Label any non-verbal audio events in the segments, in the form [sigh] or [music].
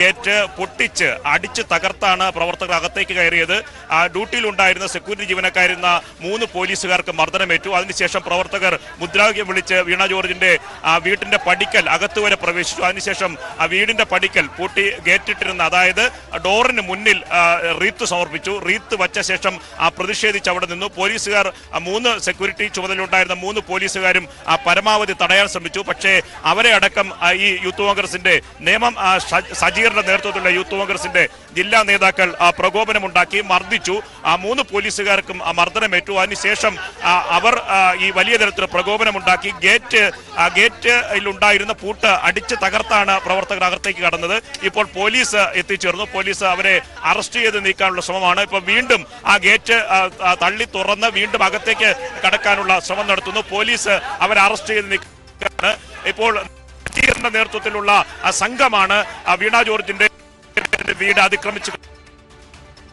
Gate പൊട്ടിച്ച് അടിച്ച് തകർത്താണ് പ്രവർത്തകർ അകത്തേക്ക് കയറിയത്. ആ ഡ്യൂട്ടിയിലുണ്ടായിരുന്ന സെക്യൂരിറ്റി ജീവനക്കാരുന്ന മൂന്ന് പോലീസുകാർക്ക് മർദ്ദനമേറ്റു. അതിനുശേഷം പ്രവർത്തകർ മുദ്രാവാക്യം വിളിച്ച് വീണ ജോർജിന്റെ ആ വീട്ടിന്റെ പടിക്കൽ അകത്ത് വരെ പ്രവേശിച്ചു. അതിനുശേഷം ആ വീടിന്റെ പടിക്കൽ പൂട്ടി ഗേറ്റിട്ടിരുന്ന അതായത് ഡോറിന് മുന്നിൽ റീത്ത് സമർപ്പിച്ചു. റീത്ത് വച്ച ശേഷം ആ പ്രതിഷേധിച്ച് അവിടെ നിന്നു. പോലീസുകാർ മൂന്ന് സെക്യൂരിറ്റി ചുമതലയുണ്ടായിരുന്ന മൂന്ന് പോലീസുകാരും ആ, പരമാവധി തടയാൻ ശ്രമിച്ചു. പക്ഷേ അവരെ അടക്കം ഈ യൂത്ത് കോൺഗ്രസിന്റെ നിയമം ആ, സജീറിന്റെ നേതൃത്വത്തിലുള്ള യൂത്ത് കോൺഗ്രസിന്റെ ജില്ലാ നേതാക്കൾ ആ, പ്രകോപനമുണ്ടാക്കി മർദ്ദിച്ചു. ആ മൂന്ന് പോലീസുകാർക്കും ആ, മർദ്ദനമേറ്റു. അതിനുശേഷം അവർ ഈ വലിയ തരത്തിൽ പ്രകോപനമുണ്ടാക്കി. ഗേറ്റ് ആ, ഗേറ്റിൽ ഉണ്ടായിരുന്ന പൂട്ട് അടിച്ച് തകർത്താണ് പ്രവർത്തകർ അകത്തേക്ക് കടന്നത്. ഇപ്പോൾ പോലീസ് എത്തിച്ചേർന്നു. പോലീസ് അവരെ അറസ്റ്റ് ചെയ്ത് നീക്കാനുള്ള ശ്രമമാണ്. ഇപ്പോൾ വീണ്ടും ആ ഗേറ്റ് തള്ളി തുറന്ന് വീണ്ടും അകത്തേക്ക് കടക്കാനുള്ള ശ്രമം നടത്തുന്നു. പോലീസ് അവരെ അറസ്റ്റ് ചെയ്ത് നീക്കാണ് ഇപ്പോൾ സജീറിന്റെ നേതൃത്വത്തിലുള്ള ആ സംഘമാണ് ആ വീണ ജോർജിന്റെ വീട് അതിക്രമിച്ച്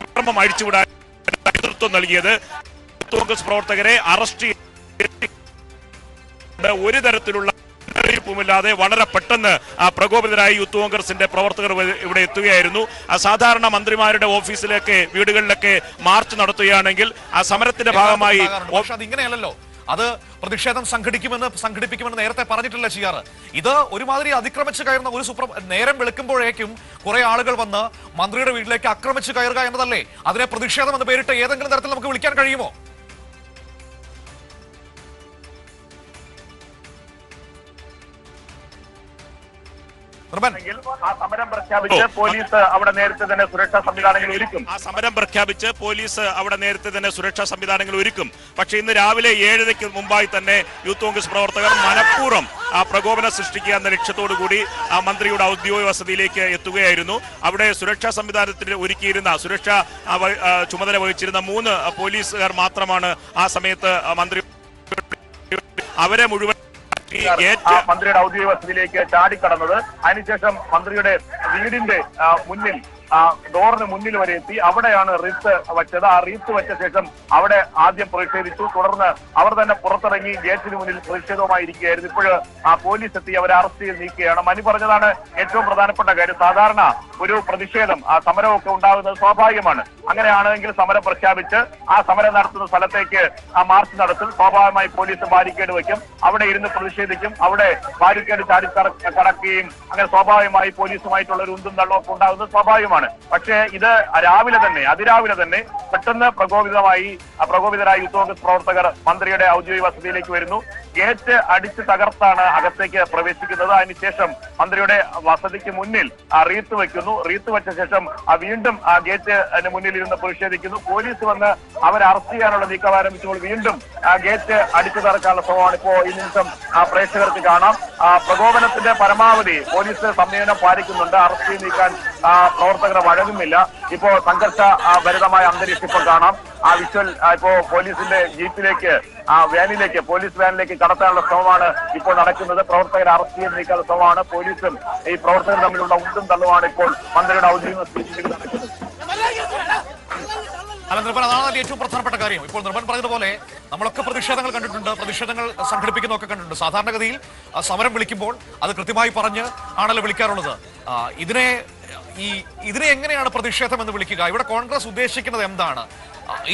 അക്രമം അഴിച്ചുവിടാൻ നേതൃത്വം നൽകിയത്. കോൺഗ്രസ് പ്രവർത്തകരെ അറസ്റ്റ് ചെയ്ത് ഒരു തരത്തിലുള്ള മുന്നറിയിപ്പുമില്ലാതെ വളരെ പെട്ടെന്ന് ആ പ്രകോപിതരായ യൂത്ത് കോൺഗ്രസിന്റെ പ്രവർത്തകർ ഇവിടെ എത്തുകയായിരുന്നു. ആ സാധാരണ മന്ത്രിമാരുടെ ഓഫീസിലേക്ക് വീടുകളിലൊക്കെ മാർച്ച് നടത്തുകയാണെങ്കിൽ ആ സമരത്തിന്റെ ഭാഗമായി ഇങ്ങനെയല്ലോ ഇങ്ങനെയല്ലല്ലോ. അത് പ്രതിഷേധം സംഘടിക്കുമെന്ന് സംഘടിപ്പിക്കുമെന്ന് നേരത്തെ പറഞ്ഞിട്ടില്ല ചെയ്യാർ ഇത് ഒരുമാതിരി അതിക്രമിച്ച് കയറുന്ന ഒരു സുപ്ര നേരം വെളുക്കുമ്പോഴേക്കും കുറെ ആളുകൾ വന്ന് മന്ത്രിയുടെ വീട്ടിലേക്ക് ആക്രമിച്ച് കയറുക എന്നതല്ലേ? അതിനെ പ്രതിഷേധം എന്ന് പേരിട്ട് ഏതെങ്കിലും തരത്തിൽ നമുക്ക് വിളിക്കാൻ കഴിയുമോ? ആ സമരം പ്രഖ്യാപിച്ച് പോലീസ് അവിടെ നേരത്തെ തന്നെ സുരക്ഷാ സംവിധാനങ്ങൾ ഒരുക്കും. ആ സമരം പ്രഖ്യാപിച്ച് പോലീസ് അവിടെ നേരത്തെ തന്നെ സുരക്ഷാ സംവിധാനങ്ങൾ ഒരുക്കും. പക്ഷേ ഇന്ന് രാവിലെ ഏഴരയ്ക്ക് മുമ്പായി തന്നെ യൂത്ത് കോൺഗ്രസ് പ്രവർത്തകർ മനഃപൂർവം ആ പ്രകോപനം സൃഷ്ടിക്കുക എന്ന ലക്ഷ്യത്തോടു കൂടി ആ മന്ത്രിയുടെ ഔദ്യോഗിക വസതിയിലേക്ക് എത്തുകയായിരുന്നു. അവിടെ സുരക്ഷാ സംവിധാനത്തിൽ ഒരുക്കിയിരുന്ന സുരക്ഷ ചുമതല വഹിച്ചിരുന്ന മൂന്ന് പോലീസുകാർ മാത്രമാണ് ആ സമയത്ത് മന്ത്രി അവരെ മുഴുവൻ മന്ത്രിയുടെ ഔദ്യോഗിക വസതിയിലേക്ക് ചാടിക്കടന്നത്. അതിനുശേഷം മന്ത്രിയുടെ വീടിന്റെ മുന്നിൽ ഡോറിന് മുന്നിൽ വരെ എത്തി. അവിടെയാണ് റീത്ത് വച്ചത്. ആ റീത്ത് വെച്ച ശേഷം അവിടെ ആദ്യം പ്രതിഷേധിച്ചു. തുടർന്ന് അവർ തന്നെ പുറത്തിറങ്ങി ഗേറ്റിന് മുന്നിൽ പ്രതിഷേധവുമായി ഇരിക്കുകയായിരുന്നു ഇപ്പോൾ ആ പോലീസ് എത്തി. അവരെ അറസ്റ്റ് ചെയ്ത് നീക്കുകയാണ്. മനു പറഞ്ഞതാണ് ഏറ്റവും പ്രധാനപ്പെട്ട കാര്യം. സാധാരണ ഒരു പ്രതിഷേധം ആ സമരമൊക്കെ ഉണ്ടാകുന്നത് സ്വാഭാവികമാണ്. അങ്ങനെയാണെങ്കിൽ സമരം പ്രഖ്യാപിച്ച് ആ സമരം നടത്തുന്ന സ്ഥലത്തേക്ക് ആ മാർച്ച് നടത്തും. സ്വാഭാവികമായി പോലീസ് ബാരിക്കേഡ് വയ്ക്കും. അവിടെ ഇരുന്ന് പ്രതിഷേധിക്കും. അവിടെ ബാരിക്കേഡ് ചാടി കട- കടക്കുകയും അങ്ങനെ സ്വാഭാവികമായി പോലീസുമായിട്ടുള്ള ഒരു ഉന്തും തള്ളവും ഉണ്ടാകുന്നത് സ്വാഭാവികമാണ്. പക്ഷേ ഇത് രാവിലെ തന്നെ അതിരാവിലെ തന്നെ പെട്ടെന്ന് പ്രകോപിതമായി പ്രകോപിതരായ യൂത്ത് കോൺഗ്രസ് പ്രവർത്തകർ മന്ത്രിയുടെ ഔദ്യോഗിക വസതിയിലേക്ക് വരുന്നു. ഗേറ്റ് അടിച്ച് തകർത്താണ് അകത്തേക്ക് പ്രവേശിക്കുന്നത്. അതിനുശേഷം മന്ത്രിയുടെ വസതിക്ക് മുന്നിൽ റീത്ത് വെക്കുന്നു. റീത്ത് വെച്ച ശേഷം വീണ്ടും ആ ഗേറ്റ് മുന്നിൽ ഇരുന്ന് പ്രതിഷേധിക്കുന്നു. പോലീസ് വന്ന് അവരെ അറസ്റ്റ് ചെയ്യാനുള്ള നീക്കം ആരംഭിച്ചപ്പോൾ വീണ്ടും ഗേറ്റ് അടിച്ചു തറക്കാനുള്ള ശ്രമമാണ്. ഇപ്പോ ഈ നിമിഷം പ്രേക്ഷകർക്ക് കാണാം. പ്രകോപനത്തിന്റെ പരമാവധി പോലീസ് സംയമനം പാലിക്കുന്നുണ്ട്. അറസ്റ്റ് നീക്കാൻ പ്രവർത്തകർ വഴങ്ങുന്നില്ല. ഇപ്പോ സംഘർഷ ഭരിതമായ അന്തരീക്ഷം ഇപ്പോൾ കാണാം. ആ വിഷ്വൽ ഇപ്പോ പോലീസിന്റെ ജീപ്പിലേക്ക് ആ വാനിലേക്ക് പോലീസ് വാനിലേക്ക് കടത്താനുള്ള ശ്രമമാണ് ഇപ്പോൾ നടക്കുന്നത്. പ്രവർത്തകരെ അറസ്റ്റ് ചെയ്ത് നീക്കാനുള്ള ശ്രമമാണ്. പോലീസും ഈ പ്രവർത്തകർ തമ്മിലുള്ള ഉണ്ടും തള്ളുമാണ് ഇപ്പോൾ മന്ത്രിയുടെ ഔദ്യോഗിക നടക്കുന്നത് അല്ല നിർമ്മൽ അതാണ് ഏറ്റവും പ്രധാനപ്പെട്ട കാര്യം. ഇപ്പോൾ നിർമ്മൽ പറഞ്ഞതുപോലെ നമ്മളൊക്കെ പ്രതിഷേധങ്ങൾ കണ്ടിട്ടുണ്ട് പ്രതിഷേധങ്ങൾ സംഘടിപ്പിക്കുന്നതൊക്കെ കണ്ടിട്ടുണ്ട്. സാധാരണഗതിയിൽ സമരം വിളിക്കുമ്പോൾ അത് കൃത്യമായി പറഞ്ഞ് ആണല്ലോ വിളിക്കാറുള്ളത്. ഇതിനെ ഈ ഇതിനെ എങ്ങനെയാണ് പ്രതിഷേധം എന്ന് വിളിക്കുക? ഇവിടെ കോൺഗ്രസ് ഉദ്ദേശിക്കുന്നത് എന്താണ്?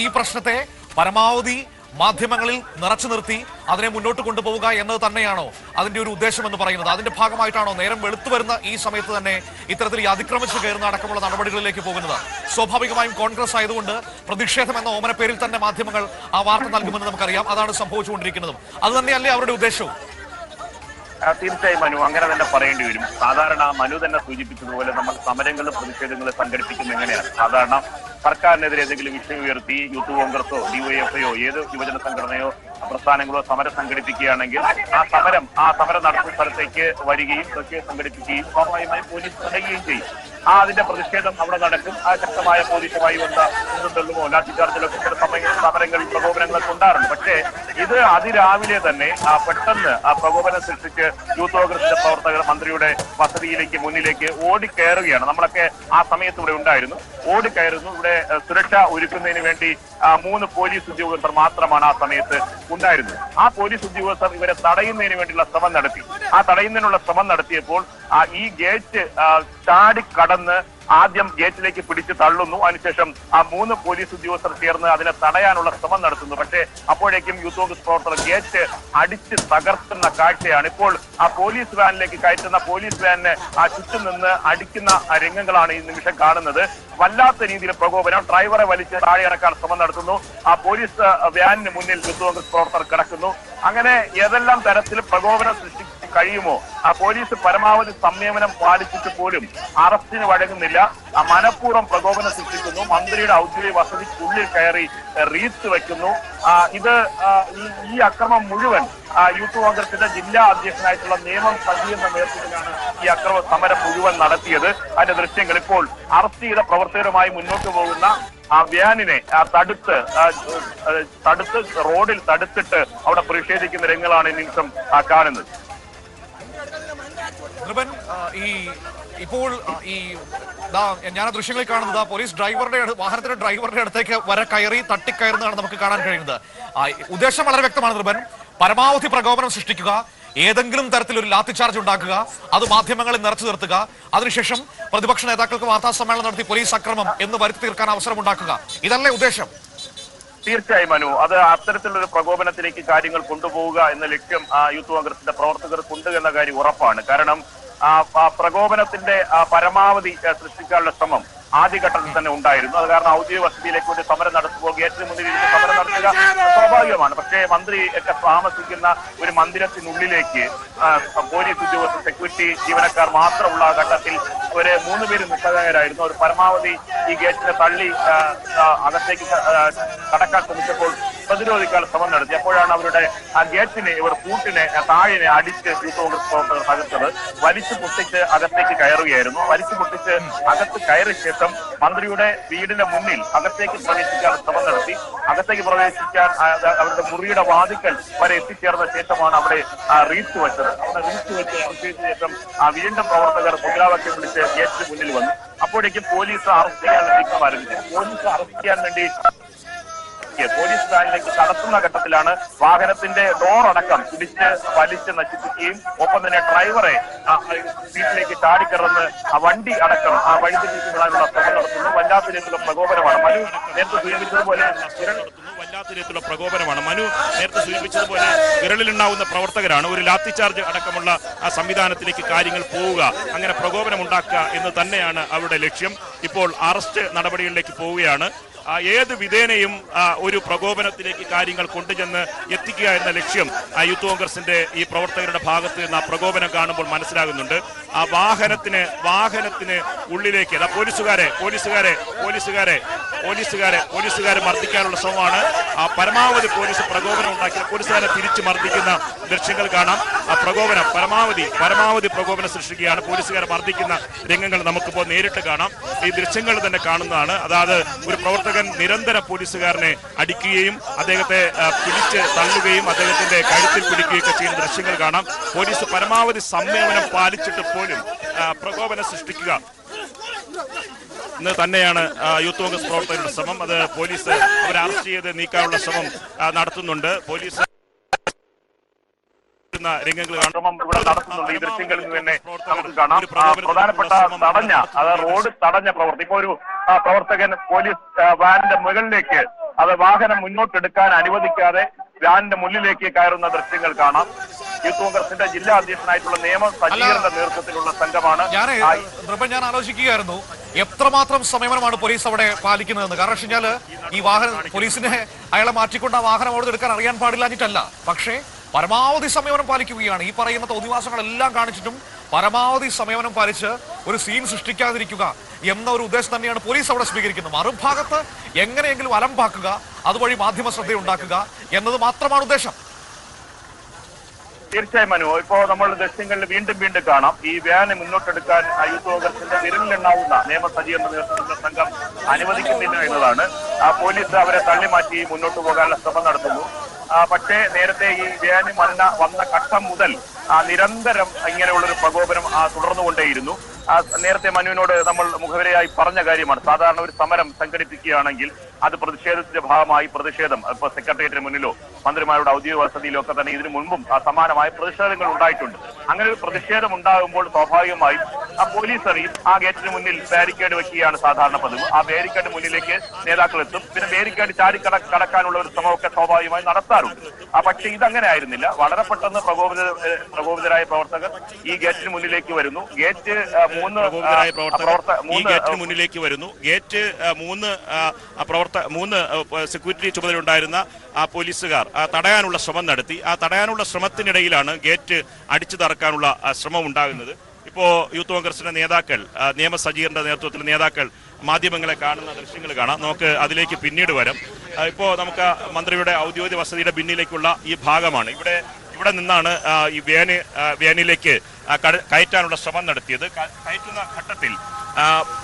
ഈ പ്രശ്നത്തെ പരമാവധി മാധ്യമങ്ങളിൽ നിറച്ചു നിർത്തി അതിനെ മുന്നോട്ട് കൊണ്ടുപോവുക എന്നത് തന്നെയാണോ അതിന്റെ ഒരു ഉദ്ദേശം എന്ന് പറയുന്നത്? അതിന്റെ ഭാഗമായിട്ടാണോ നേരം വെളുത്തു വരുന്ന ഈ സമയത്ത് തന്നെ ഇത്തരത്തിൽ ഈ അതിക്രമിച്ച് കയറുന്ന അടക്കമുള്ള നടപടികളിലേക്ക് പോകുന്നത്? സ്വാഭാവികമായും കോൺഗ്രസ് ആയതുകൊണ്ട് പ്രതിഷേധം എന്ന ഓമന പേരിൽ തന്നെ മാധ്യമങ്ങൾ ആ വാർത്ത നൽകുമെന്ന് നമുക്കറിയാം. അതാണ് സംഭവിച്ചുകൊണ്ടിരിക്കുന്നതും. അത് തന്നെയല്ലേ അവരുടെ ഉദ്ദേശവും? തീർച്ചയായും മനു അങ്ങനെ തന്നെ പറയേണ്ടി വരും. സാധാരണ മനു തന്നെ സൂചിപ്പിച്ചതുപോലെ നമ്മൾ സമരങ്ങളും പ്രതിഷേധങ്ങളും സംഘടിപ്പിക്കുന്ന എങ്ങനെയാണ്? സാധാരണ സർക്കാരിനെതിരെ ഏതെങ്കിലും വിഷയം ഉയർത്തി യൂത്ത് കോൺഗ്രസോ ഡിവൈഎഫ്ഐയോ ഏത് യുവജന സംഘടനയോ പ്രസ്ഥാനങ്ങളോ സമരം സംഘടിപ്പിക്കുകയാണെങ്കിൽ ആ സമരം ആ സമരം നടത്തുന്ന സ്ഥലത്തേക്ക് വരികയും സംഘടിപ്പിക്കുകയും സ്വാഭാവികമായി പോലീസ് തടയുകയും ചെയ്യും. ആ അതിന്റെ പ്രതിഷേധം അവിടെ നടക്കും. ആ ശക്തമായ പോലീസുമായി വന്ന തള്ളുമോ ലാത്തിച്ചാർജിലൊക്കെ ചില സമയ സമരങ്ങളിൽ പ്രകോപനങ്ങളൊക്കെ ഉണ്ടാറുണ്ട്. പക്ഷേ ഇത് അതിരാവിലെ തന്നെ ആ പെട്ടെന്ന് ആ പ്രകോപനം സൃഷ്ടിച്ച് യൂത്ത് കോൺഗ്രസിന്റെ പ്രവർത്തകർ മന്ത്രിയുടെ വസതിയിലേക്ക് മുന്നിലേക്ക് ഓടിക്കയറുകയാണ്. നമ്മളൊക്കെ ആ സമയത്ത് ഇവിടെ ഉണ്ടായിരുന്നു. ഓടിക്കയറുന്നു. ഇവിടെ സുരക്ഷ ഒരുക്കുന്നതിന് വേണ്ടി മൂന്ന് പോലീസ് ഉദ്യോഗസ്ഥർ മാത്രമാണ് ആ സമയത്ത് ഉണ്ടായിരുന്നത്. ആ പോലീസ് ഉദ്യോഗസ്ഥർ ഇവരെ തടയുന്നതിന് വേണ്ടിയുള്ള ശ്രമം നടത്തി. ആ തടയുന്നതിനുള്ള ശ്രമം നടത്തിയപ്പോൾ ഈ ഗേറ്റ് ചാടിക്കടന്ന് ആദ്യം ഗേറ്റിലേക്ക് പിടിച്ച് തള്ളുന്നു. അതിനുശേഷം ആ മൂന്ന് പോലീസ് ഉദ്യോഗസ്ഥർ ചേർന്ന് അതിനെ തടയാനുള്ള ശ്രമം നടത്തുന്നു. പക്ഷേ അപ്പോഴേക്കും യൂത്ത് കോൺഗ്രസ് പ്രവർത്തകർ ഗേറ്റ് അടിച്ച് തകർത്തുന്ന കാഴ്ചയാണ്. ഇപ്പോൾ ആ പോലീസ് വാനിലേക്ക് കയറ്റുന്ന പോലീസ് വാനിന് ആ ചുറ്റും നിന്ന് അടിക്കുന്ന രംഗങ്ങളാണ് ഈ നിമിഷം കാണുന്നത്. വല്ലാത്ത രീതിയിൽ പ്രകോപനം. ഡ്രൈവറെ വലിച്ച് താഴെ ഇറക്കാൻ ശ്രമം നടത്തുന്നു. ആ പോലീസ് വാനിന് മുന്നിൽ യൂത്ത് കോൺഗ്രസ് പ്രവർത്തകർ കിടക്കുന്നു. അങ്ങനെ ഏതെല്ലാം തരത്തിൽ പ്രകോപനം സൃഷ്ടിക്കാൻ കഴിയുമോ? ആ പോലീസ് പരമാവധി സംയമനം പാലിച്ചിട്ട് പോലും അറസ്റ്റിന് വഴങ്ങുന്നില്ല. മനഃപൂർവം പ്രകോപനം സൃഷ്ടിക്കുന്നു. മന്ത്രിയുടെ ഔദ്യോഗിക വസതിക്കുള്ളിൽ കയറി റീസ് വെക്കുന്നു. ഇത് ഈ- അക്രമം മുഴുവൻ യൂത്ത് കോൺഗ്രസിന്റെ ജില്ലാ അധ്യക്ഷനായിട്ടുള്ള നിയമം സജി എന്ന നേതൃത്വത്തിലാണ് ഈ അക്രമ സമരം മുഴുവൻ നടത്തിയത്. അതിന്റെ ദൃശ്യങ്ങൾ ഇപ്പോൾ അറസ്റ്റ് ചെയ്ത പ്രവർത്തകരുമായി മുന്നോട്ട് പോകുന്ന ആ വ്യാനിനെ തടുത്ത് തടുത്ത് റോഡിൽ തടുത്തിട്ട് അവിടെ പ്രതിഷേധിക്കുന്ന രംഗങ്ങളാണ് ഈ നിമിഷം കാണുന്നത്. ആ, ഈ ഇപ്പോൾ ഈ ഞാൻ ദൃശ്യങ്ങളിൽ കാണുന്നത് ആ പോലീസ് ഡ്രൈവറുടെ വാഹനത്തിന്റെ ഡ്രൈവറുടെ അടുത്തേക്ക് വരെ കയറി തട്ടിക്കയറുന്നതാണ് നമുക്ക് കാണാൻ കഴിയുന്നത്. ഉദ്ദേശം വളരെ വ്യക്തമാണ് നൃപൻ പരമാവധി പ്രകോപനം സൃഷ്ടിക്കുക ഏതെങ്കിലും തരത്തിൽ ഒരു ലാത്തി ചാർജ് ഉണ്ടാക്കുക അത് മാധ്യമങ്ങളിൽ നിറച്ചു നിർത്തുക അതിനുശേഷം പ്രതിപക്ഷ നേതാക്കൾക്ക് വാർത്താ സമ്മേളനം നടത്തി പോലീസ് അക്രമം എന്ന് വരുത്തി തീർക്കാൻ അവസരം ഉണ്ടാക്കുക. ഇതല്ലേ ഉദ്ദേശം. തീർച്ചയായും മനു. അത് അത്തരത്തിലൊരു പ്രകോപനത്തിലേക്ക് കാര്യങ്ങൾ കൊണ്ടുപോവുക എന്ന ലക്ഷ്യം ആ, യൂത്ത് കോൺഗ്രസിന്റെ പ്രവർത്തകർക്കുണ്ട് എന്ന കാര്യം ഉറപ്പാണ്. കാരണം പ്രകോപനത്തിന്റെ പരമാവധി സൃഷ്ടിക്കാനുള്ള ശ്രമം ആദ്യഘട്ടത്തിൽ തന്നെ ഉണ്ടായിരുന്നു. അത് കാരണം ഔദ്യോഗിക വസതിയിലേക്ക് വേണ്ടി സമരം നടത്തുമ്പോൾ ഗേറ്റിന് മുന്നിൽ ഇരുന്ന് സമരം നടത്തുക സ്വാഭാവികമാണ്. പക്ഷേ മന്ത്രി ഒക്കെ താമസിക്കുന്ന ഒരു മന്ദിരത്തിനുള്ളിലേക്ക് പോലീസ് ഉദ്യോഗസ്ഥർ സെക്യൂരിറ്റി ജീവനക്കാർ മാത്രമുള്ള ഘട്ടത്തിൽ ഒരു മൂന്ന് പേര് നിസ്സഹായരായിരുന്നു. അവർ പരമാവധി ഈ ഗേറ്റിനെ തള്ളി അകത്തേക്ക് കടക്കാൻ ശ്രമിച്ചപ്പോൾ പ്രതിരോധിക്കാൻ ശ്രമം നടത്തി. അപ്പോഴാണ് അവരുടെ ആ ഗേറ്റിനെ ഇവർ കൂട്ടിനെ താഴിനെ അടിച്ച് യൂത്ത് കോൺഗ്രസ് പ്രവർത്തകർ തകർത്തത്. വലിച്ചു പൊട്ടിച്ച് അകത്തേക്ക് കയറുകയായിരുന്നു. വലിച്ചു പൊട്ടിച്ച് അകത്ത് കയറിയ ശേഷം മന്ത്രിയുടെ വീടിന്റെ മുന്നിൽ അകത്തേക്ക് പ്രവേശിക്കാൻ ശ്രമം നടത്തി. അകത്തേക്ക് പ്രവേശിക്കാൻ അവരുടെ മുറിയുടെ വാതിക്കൽ വരെ എത്തിച്ചേർന്ന ശേഷമാണ് അവിടെ റീച്ച് വെച്ചത്. അവിടെ റീച്ച് വെച്ച് പ്രതിഷേധിച്ച ശേഷം വീണ്ടും പ്രവർത്തകർ മുദ്രാവാക്യം വിളിച്ച് ഗേറ്റിന് മുന്നിൽ വന്നു. അപ്പോഴേക്കും പോലീസ് അറസ്റ്റ് ചെയ്യാൻ നീക്കം ആരംഭിച്ചു. പോലീസ് അറസ്റ്റ് ചെയ്യാൻ വേണ്ടി പോലീസ് വാനിലേക്ക് കടത്തുന്ന ഘട്ടത്തിലാണ് വാഹനത്തിന്റെ ഡോർ അടക്കം പിടിച്ച് വലിച്ച് നശിപ്പിക്കുകയും ഒപ്പം തന്നെ ഡ്രൈവറെ സീറ്റിലേക്ക് ചാടിക്കറന്ന് ആ വണ്ടി അടക്കം ആ വഴിതിരിച്ച് വിടാനുള്ള ശ്രമം നടത്തുന്നു. വല്ലാത്ത രീതിയിലുള്ള പ്രകോപനമാണ്. മനു നേരത്തെ സൂചിപ്പിച്ചതുപോലെ. വല്ലാത്ത രീതിയിലുള്ള പ്രകോപനമാണ്. മനു നേരത്തെ സൂചിപ്പിച്ചതുപോലെ വിരളിലുണ്ടാവുന്ന പ്രവർത്തകരാണ്. ഒരു ലാത്തി ചാർജ് അടക്കമുള്ള ആ സംവിധാനത്തിലേക്ക് കാര്യങ്ങൾ പോവുക അങ്ങനെ പ്രകോപനം ഉണ്ടാക്കുക എന്ന് തന്നെയാണ് അവരുടെ ലക്ഷ്യം. ഇപ്പോൾ അറസ്റ്റ് നടപടികളിലേക്ക് പോവുകയാണ്. ഏത് വിധേനയും ഒരു പ്രകോപനത്തിലേക്ക് കാര്യങ്ങൾ കൊണ്ടുചെന്ന് എത്തിക്കുക എന്ന ലക്ഷ്യം യൂത്ത് കോൺഗ്രസിന്റെ ഈ പ്രവർത്തകരുടെ ഭാഗത്ത് നിന്ന് ആ പ്രകോപനം കാണുമ്പോൾ മനസ്സിലാകുന്നുണ്ട്. ആ വാഹനത്തിന് വാഹനത്തിന് ഉള്ളിലേക്ക് അതാ പോലീസുകാരെ പോലീസുകാരെ പോലീസുകാരെ പോലീസുകാരെ പോലീസുകാരെ മർദ്ദിക്കാനുള്ള ശ്രമമാണ്. ആ പരമാവധി പോലീസ് പ്രകോപനം ഉണ്ടാക്കി പോലീസുകാരെ തിരിച്ചു മർദ്ദിക്കുന്ന ദൃശ്യങ്ങൾ കാണാം. ആ പ്രകോപനം പരമാവധി പരമാവധി പ്രകോപനം സൃഷ്ടിക്കുകയാണ്. പോലീസുകാരെ മർദ്ദിക്കുന്ന രംഗങ്ങൾ നമുക്കിപ്പോൾ നേരിട്ട് കാണാം. ഈ ദൃശ്യങ്ങൾ തന്നെ കാണുന്നതാണ്. അതായത് ഒരു പ്രവർത്തകൻ നിരന്തര പോലീസുകാരനെ അടിക്കുകയും അദ്ദേഹത്തെ പിടിച്ച് തള്ളുകയും അദ്ദേഹത്തിന്റെ കഴുത്തിൽ പിടിക്കുകയും ഒക്കെ ചെയ്യുന്ന ദൃശ്യങ്ങൾ കാണാം. പോലീസ് പരമാവധി സംയമനം പാലിച്ചിട്ട് പോലും പ്രകോപനം സൃഷ്ടിക്കുക. തന്നെയാണ് യൂത്ത് കോൺഗ്രസ് പ്രവർത്തകരുടെ ശ്രമം. അത് പോലീസ് അവരെ അറസ്റ്റ് ചെയ്ത് നീക്കാനുള്ള ശ്രമം നടത്തുന്നുണ്ട്. പോലീസ് രംഗങ്ങൾ കാണാം. ഇവിടെ നടത്തുന്നുണ്ട് ഈ ദൃശ്യങ്ങളിൽ തന്നെ നമുക്ക് കാണാം. പ്രധാനപ്പെട്ട തടഞ്ഞ അത് റോഡ് തടഞ്ഞ പ്രവൃത്തി. ഇപ്പൊ ഒരു പ്രവർത്തകൻ പോലീസ് വാനിന്റെ മുകളിലേക്ക് അത് വാഹനം മുന്നോട്ടെടുക്കാൻ അനുവദിക്കാതെ വാനിന്റെ മുന്നിലേക്ക് കയറുന്ന ദൃശ്യങ്ങൾ കാണാം. യൂത്ത് കോൺഗ്രസിന്റെ ജില്ലാ അധ്യക്ഷനായിട്ടുള്ള നിയമ സജ്ജീകരണ നേതൃത്വത്തിലുള്ള സംഘമാണ് ഞാൻ ആലോചിക്കുകയായിരുന്നു. എത്രമാത്രം സംയമനമാണ് പോലീസ് അവിടെ പാലിക്കുന്നതെന്ന്? കാരണം വെച്ച് കഴിഞ്ഞാൽ ഈ വാഹനം പോലീസിനെ അയാളെ മാറ്റിക്കൊണ്ട് ആ വാഹനം അവിടെ എടുക്കാൻ അറിയാൻ പാടില്ലാഞ്ഞിട്ടല്ല. പക്ഷേ പരമാവധി സംയമനം പാലിക്കുകയാണ്. ഈ പറയുന്ന തോതിവാസങ്ങളെല്ലാം കാണിച്ചിട്ടും പരമാവധി സംയമനം പാലിച്ച് ഒരു സീൻ സൃഷ്ടിക്കാതിരിക്കുക. എന്ന ഒരു ഉദ്ദേശം തന്നെയാണ് പോലീസ് അവിടെ സ്വീകരിക്കുന്നത്. മറുഭാഗത്ത് എങ്ങനെയെങ്കിലും അലമ്പാക്കുക അതുവഴി മാധ്യമ ശ്രദ്ധയുണ്ടാക്കുക എന്നത് മാത്രമാണ് ഉദ്ദേശം. തീർച്ചയായും മനു ഇപ്പോ നമ്മൾ ദൃശ്യങ്ങളിൽ വീണ്ടും വീണ്ടും കാണാം. ഈ വ്യാന് മുന്നോട്ടെടുക്കാൻ യൂത്ത് കോൺഗ്രസിന്റെ വിരലിലുണ്ടാവുന്ന നിയമ സജീകരണ നേതൃത്വത്തിന്റെ സംഘം അനുവദിക്കുന്നില്ല എന്നതാണ്. ആ പോലീസ് അവരെ തള്ളി മാറ്റി മുന്നോട്ട് പോകാനുള്ള ശ്രമം നടത്തുന്നു. പക്ഷേ നേരത്തെ ഈ വ്യാനി വന്ന വന്ന ഘട്ടം മുതൽ നിരന്തരം ഇങ്ങനെയുള്ളൊരു പ്രകോപനം തുടർന്നുകൊണ്ടേയിരുന്നു. നേരത്തെ മനുവിനോട് നമ്മൾ മുഖവരയായി പറഞ്ഞ കാര്യമാണ്. സാധാരണ ഒരു സമരം സംഘടിപ്പിക്കുകയാണെങ്കിൽ അത് പ്രതിഷേധത്തിന്റെ ഭാഗമായി പ്രതിഷേധം ഇപ്പൊ സെക്രട്ടേറിയറ്റിന് മുന്നിലോ മന്ത്രിമാരുടെ ഔദ്യോഗിക വസതിയിലോ ഒക്കെ തന്നെ ഇതിനു മുൻപും സമാനമായ പ്രതിഷേധങ്ങൾ ഉണ്ടായിട്ടുണ്ട്. അങ്ങനെ ഒരു പ്രതിഷേധം ഉണ്ടാകുമ്പോൾ സ്വാഭാവികമായി ആ പോലീസ് അറിയും ആ ഗേറ്റിന് മുന്നിൽ ബാരിക്കേഡ് വെക്കുകയാണ് സാധാരണ പതിവ്. ആ ബാരിക്കേഡ് മുന്നിലേക്ക് നേതാക്കൾ എത്തും. പിന്നെ ബാരിക്കേഡ് ചാടി കട കടക്കാനുള്ള ഒരു ശ്രമമൊക്കെ സ്വാഭാവികമായി നടത്താറുണ്ട്. ആ പക്ഷേ ഇതങ്ങനെ ആയിരുന്നില്ല. വളരെ പെട്ടെന്ന് പ്രകോപിത പ്രകോപിതരായ പ്രവർത്തകർ ഈ ഗേറ്റിന് മുന്നിലേക്ക് വരുന്നു. ഗേറ്റ് മൂന്ന് പ്രകോപിതരായ പ്രവർത്തകർ ഈ ഗേറ്റിന് മുന്നിലേക്ക് വരുന്നു. ഗേറ്റ് മൂന്ന് പ്രവർത്ത മൂന്ന് സെക്യൂരിറ്റി ചുമതലയുണ്ടായിരുന്ന ആ പോലീസുകാർ തടയാനുള്ള ശ്രമം നടത്തി. ആ തടയാനുള്ള ശ്രമത്തിനിടയിലാണ് ഗേറ്റ് അടിച്ചു തറക്കാനുള്ള ശ്രമം ഉണ്ടാകുന്നത്. ഇപ്പോൾ യൂത്ത് കോൺഗ്രസിന്റെ നേതാക്കൾ ആ, നിയമ സജീറിന്റെ നേതൃത്വത്തിലെ നേതാക്കൾ മാധ്യമങ്ങളെ കാണുന്ന ദൃശ്യങ്ങൾ കാണാം. നമുക്ക് അതിലേക്ക് പിന്നീട് വരാം. ഇപ്പോൾ ഇപ്പോ നമുക്ക് മന്ത്രിയുടെ ഔദ്യോഗിക വസതിയുടെ പിന്നിലേക്കുള്ള ഈ ഭാഗമാണ്. ഇവിടെ ഇവിടെ നിന്നാണ് ഈ വേന് വേനിലേക്ക് കയറ്റാനുള്ള ശ്രമം നടത്തിയത്. കയറ്റുന്ന ഘട്ടത്തിൽ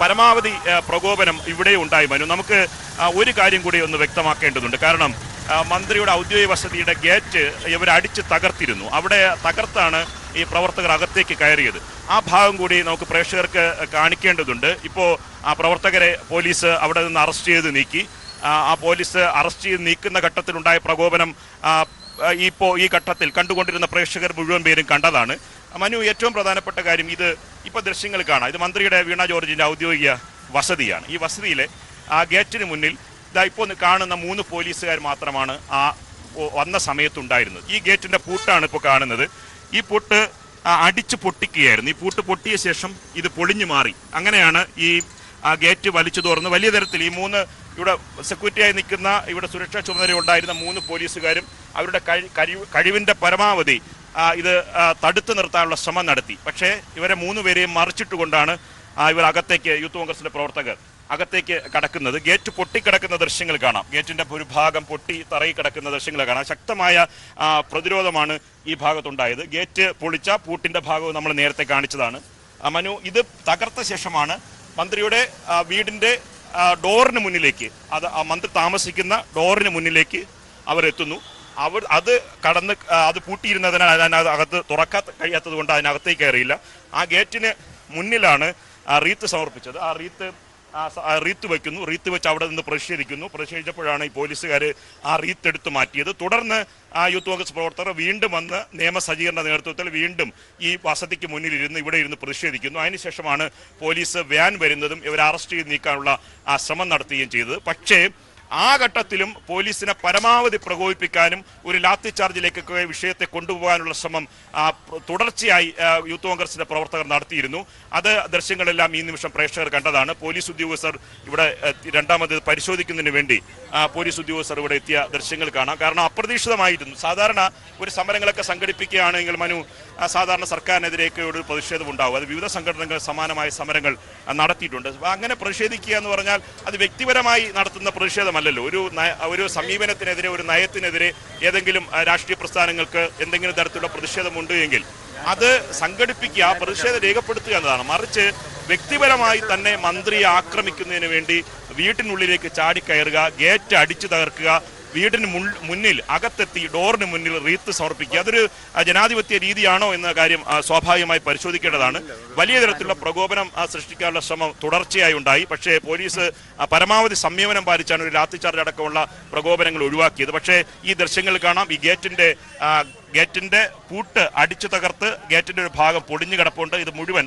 പരമാവധി പ്രകോപനം ഇവിടെ ഉണ്ടായി മനു. നമുക്ക് ഒരു കാര്യം കൂടി ഒന്ന് വ്യക്തമാക്കേണ്ടതുണ്ട്. കാരണം മന്ത്രിയുടെ ഔദ്യോഗിക വസതിയുടെ ഗേറ്റ് ഇവർ അടിച്ച് തകർത്തിരുന്നു. അവിടെ തകർത്താണ് ഈ പ്രവർത്തകർ അകത്തേക്ക് കയറിയത്. ആ ഭാഗം കൂടി നമുക്ക് പ്രേക്ഷകർക്ക് കാണിക്കേണ്ടതുണ്ട്. ഇപ്പോൾ ആ പ്രവർത്തകരെ പോലീസ് അവിടെ നിന്ന് അറസ്റ്റ് ചെയ്ത് നീക്കി. ആ, പോലീസ് അറസ്റ്റ് ചെയ്ത് നീക്കുന്ന ഘട്ടത്തിലുണ്ടായ പ്രകോപനം ആ, ആ, ഇപ്പോ ഈ ഘട്ടത്തിൽ കണ്ടുകൊണ്ടിരുന്ന പ്രേക്ഷകർ മുഴുവൻ പേരും കണ്ടതാണ്. മനു ഏറ്റവും പ്രധാനപ്പെട്ട കാര്യം ഇത് ഇപ്പോൾ ദൃശ്യങ്ങൾ കാണാം. ഇത് മന്ത്രിയുടെ വീണ ജോർജിന്റെ ഔദ്യോഗിക വസതിയാണ്. ഈ വസതിയിലെ ആ ഗേറ്റിന് മുന്നിൽ ഇതാ ഇപ്പോൾ കാണുന്ന മൂന്ന് പോലീസുകാർ മാത്രമാണ് ആ വന്ന സമയത്തുണ്ടായിരുന്നത്. ഈ ഗേറ്റിന്റെ പൂട്ടാണ് ഇപ്പോൾ കാണുന്നത്. ഈ പൂട്ട് അടിച്ചു പൊട്ടിക്കുകയായിരുന്നു. ഈ പൂട്ട് പൊട്ടിയ ശേഷം ഇത് പൊളിഞ്ഞു മാറി. അങ്ങനെയാണ് ഈ ആ ഗേറ്റ് വലിച്ചു തുറന്ന് വലിയ തരത്തിൽ ഈ മൂന്ന് ഇവിടെ സെക്യൂരിറ്റിയായി നിൽക്കുന്ന ഇവിടെ സുരക്ഷാ ചുമതല ഉണ്ടായിരുന്ന മൂന്ന് പോലീസുകാരും അവരുടെ കഴി- കഴിവ് കഴിവിന്റെ പരമാവധി ഇത് തടുത്തു നിർത്താനുള്ള ശ്രമം നടത്തി. പക്ഷേ ഇവരെ മൂന്ന് പേരെയും മറിച്ചിട്ടുകൊണ്ടാണ് ഇവർ അകത്തേക്ക് യൂത്ത് കോൺഗ്രസിന്റെ പ്രവർത്തകർ അകത്തേക്ക് കടക്കുന്നത്. ഗേറ്റ് പൊട്ടിക്കിടക്കുന്ന ദൃശ്യങ്ങൾ കാണാം. ഗേറ്റിന്റെ ഒരു ഭാഗം പൊട്ടി തറയി കിടക്കുന്ന ദൃശ്യങ്ങൾ കാണാം. ശക്തമായ പ്രതിരോധമാണ് ഈ ഭാഗത്തുണ്ടായത്. ഗേറ്റ് പൊളിച്ച പൂട്ടിന്റെ ഭാഗവും നമ്മൾ നേരത്തെ കാണിച്ചതാണ്. മനു ഇത് തകർത്ത ശേഷമാണ് മന്ത്രിയുടെ വീടിന്റെ ഡോറിന് മുന്നിലേക്ക് അത് മന്ത്രി താമസിക്കുന്ന ഡോറിന് മുന്നിലേക്ക് അവർ എത്തുന്നു അവർ അത് കടന്ന് അത് പൂട്ടിയിരുന്നതിനാൽ അതിനകത്ത് തുറക്കാൻ കഴിയാത്തത് കൊണ്ട് അതിനകത്തേക്ക് കയറിയില്ല. ആ ഗേറ്റിന് മുന്നിലാണ് ആ റീത്ത് സമർപ്പിച്ചത്. ആ റീത്ത് റീത്ത് വയ്ക്കുന്നു റീത്ത് വെച്ച് അവിടെ നിന്ന് പ്രതിഷേധിക്കുന്നു. പ്രതിഷേധിച്ചപ്പോഴാണ് ഈ പോലീസുകാർ ആ റീത്ത് എടുത്തു മാറ്റിയത്. തുടർന്ന് ആ യൂത്ത് കോൺഗ്രസ് പ്രവർത്തകർ വീണ്ടും വന്ന് നിയമസജ്ജീകരണ നേതൃത്വത്തിൽ വീണ്ടും ഈ വസതിക്ക് മുന്നിലിരുന്ന് ഇവിടെ ഇരുന്ന് പ്രതിഷേധിക്കുന്നു. അതിനുശേഷമാണ് പോലീസ് വാൻ വരുന്നതും ഇവരെ അറസ്റ്റ് ചെയ്ത് നീക്കാനുള്ള ശ്രമം നടത്തുകയും ചെയ്തത്. പക്ഷേ ആ ഘട്ടത്തിലും പോലീസിനെ പരമാവധി പ്രകോപിപ്പിക്കാനും ഒരു ലാത്തി ചാർജിലേക്കൊക്കെ വിഷയത്തെ കൊണ്ടുപോകാനുള്ള ശ്രമം തുടർച്ചയായി യൂത്ത് കോൺഗ്രസിന്റെ പ്രവർത്തകർ നടത്തിയിരുന്നു. അത് ദൃശ്യങ്ങളെല്ലാം ഈ നിമിഷം പ്രേക്ഷകർ കണ്ടതാണ്. പോലീസ് ഉദ്യോഗസ്ഥർ ഇവിടെ രണ്ടാമത് പരിശോധിക്കുന്നതിന് വേണ്ടി പോലീസ് ഉദ്യോഗസ്ഥർ ഇവിടെ എത്തിയ ദൃശ്യങ്ങൾ കാണാം. കാരണം അപ്രതീക്ഷിതമായിരുന്നു. സാധാരണ ഒരു സമരങ്ങളൊക്കെ സംഘടിപ്പിക്കുകയാണെങ്കിൽ മനു സാധാരണ സർക്കാരിനെതിരെയൊക്കെ ഒരു പ്രതിഷേധം ഉണ്ടാവും. അത് വിവിധ സംഘടനകൾ സമാനമായ സമരങ്ങൾ നടത്തിയിട്ടുണ്ട്. അങ്ങനെ പ്രതിഷേധിക്കുക എന്ന് പറഞ്ഞാൽ അത് വ്യക്തിപരമായി നടത്തുന്ന പ്രതിഷേധമല്ലല്ലോ. ഒരു ഒരു സമീപനത്തിനെതിരെ ഒരു നയത്തിനെതിരെ ഏതെങ്കിലും രാഷ്ട്രീയ പ്രസ്ഥാനങ്ങൾക്ക് എന്തെങ്കിലും തരത്തിലുള്ള പ്രതിഷേധമുണ്ട് എങ്കിൽ അത് സംഘടിപ്പിക്കുക പ്രതിഷേധം രേഖപ്പെടുത്തുക എന്നതാണ്. മറിച്ച് വ്യക്തിപരമായി തന്നെ മന്ത്രിയെ ആക്രമിക്കുന്നതിന് വേണ്ടി വീട്ടിനുള്ളിലേക്ക് ചാടിക്കയറുക ഗേറ്റ് അടിച്ചു തകർക്കുക വീടിന് മുന്നിൽ അകത്തെത്തി ഡോറിന് മുന്നിൽ റീത്ത് സമർപ്പിക്കുക. അതൊരു ജനാധിപത്യ രീതിയാണോ എന്ന കാര്യം സ്വാഭാവികമായി പരിശോധിക്കേണ്ടതാണ്. വലിയ തരത്തിലുള്ള പ്രകോപനം സൃഷ്ടിക്കാനുള്ള ശ്രമം തുടർച്ചയായി ഉണ്ടായി. പക്ഷേ പോലീസ് പരമാവധി സംയമനം പാലിച്ചാണ് ഒരു ലാത്തിച്ചാർജ് അടക്കമുള്ള പ്രകോപനങ്ങൾ ഒഴിവാക്കിയത്. പക്ഷേ ഈ ദൃശ്യങ്ങൾ കാണാം. ഈ ഗേറ്റിന്റെ ഗേറ്റിന്റെ പൂട്ട് അടിച്ചു തകർത്ത് ഗേറ്റിന്റെ ഒരു ഭാഗം പൊടിഞ്ഞു കിടപ്പുണ്ട്. ഇത് മുഴുവൻ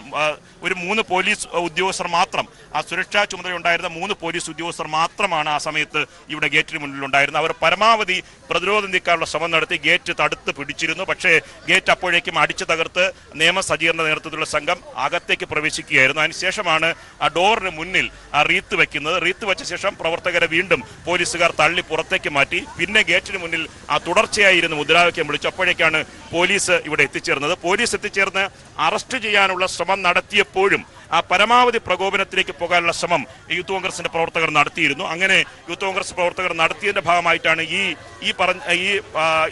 ഒരു മൂന്ന് പോലീസ് ഉദ്യോഗസ്ഥർ മാത്രം ആ സുരക്ഷാ ചുമതല ഉണ്ടായിരുന്ന മൂന്ന് പോലീസ് ഉദ്യോഗസ്ഥർ മാത്രമാണ് ആ സമയത്ത് ഇവിടെ ഗേറ്റിന് മുന്നിൽ ഉണ്ടായിരുന്നത് അവർ പരമാവധി പ്രതിരോധം നീക്കാനുള്ള ശ്രമം നടത്തി ഗേറ്റ് തടുത്ത് പിടിച്ചിരുന്നു. പക്ഷേ ഗേറ്റ് അപ്പോഴേക്കും അടിച്ചു തകർത്ത് നിയമ സജ്ജീകരണ നേതൃത്വത്തിലുള്ള സംഘം അകത്തേക്ക് പ്രവേശിക്കുകയായിരുന്നു. അതിനുശേഷമാണ് ആ ഡോറിന് മുന്നിൽ ആ റീത്ത് വെക്കുന്നത്. റീത്ത് വെച്ച ശേഷം പ്രവർത്തകരെ വീണ്ടും പോലീസുകാർ തള്ളി പുറത്തേക്ക് മാറ്റി. പിന്നെ ഗേറ്റിന് മുന്നിൽ ആ തുടർച്ചയായിരുന്നു മുദ്രാവാക്യം വിളിച്ചു. അപ്പോഴേക്കാണ് പോലീസ് ഇവിടെ എത്തിച്ചേർന്നത്. പോലീസ് എത്തിച്ചേർന്ന് അറസ്റ്റ് ചെയ്യാനുള്ള ശ്രമം നടത്തിയപ്പോഴും ആ പരമാവധി പ്രകോപനത്തിലേക്ക് പോകാനുള്ള ശ്രമം യൂത്ത് കോൺഗ്രസിന്റെ പ്രവർത്തകർ നടത്തിയിരുന്നു. അങ്ങനെ യൂത്ത് കോൺഗ്രസ് പ്രവർത്തകർ നടത്തിയതിന്റെ ഭാഗമായിട്ടാണ് ഈ ഈ പറഞ്ഞ ഈ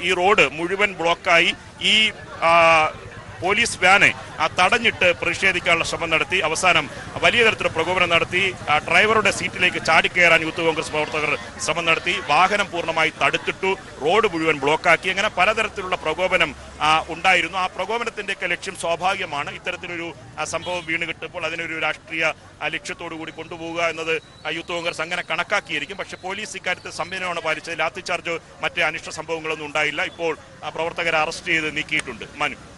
ഈ റോഡ് മുഴുവൻ ബ്ലോക്കായി ഈ പോലീസ് വാനെ ആ തടഞ്ഞിട്ട് പ്രതിഷേധിക്കാനുള്ള ശ്രമം നടത്തി. അവസാനം വലിയ തരത്തിലുള്ള പ്രകോപനം നടത്തി. ഡ്രൈവറുടെ സീറ്റിലേക്ക് ചാടിക്കയറാൻ യൂത്ത് കോൺഗ്രസ് പ്രവർത്തകർ ശ്രമം നടത്തി. വാഹനം പൂർണമായി തടുത്തിട്ടു. റോഡ് മുഴുവൻ ബ്ലോക്കാക്കി. അങ്ങനെ പലതരത്തിലുള്ള പ്രകോപനം ഉണ്ടായിരുന്നു. ആ പ്രകോപനത്തിന്റെയൊക്കെ ലക്ഷ്യം സ്വാഭാവികമാണ്. ഇത്തരത്തിലൊരു സംഭവം വീണ് കിട്ടുമ്പോൾ അതിനൊരു രാഷ്ട്രീയ ലക്ഷ്യത്തോടു കൂടി കൊണ്ടുപോവുക എന്നത് യൂത്ത് കോൺഗ്രസ് അങ്ങനെ കണക്കാക്കിയിരിക്കും. പക്ഷെ പോലീസ് ഇക്കാര്യത്തിൽ സംയമനമാണ് പാലിച്ചത്. ലാത്തി മറ്റേ മറ്റ് അനിഷ്ട സംഭവങ്ങളൊന്നും ഉണ്ടായില്ല. ഇപ്പോൾ പ്രവർത്തകരെ അറസ്റ്റ് ചെയ്ത് നീക്കിയിട്ടുണ്ട്. മനു.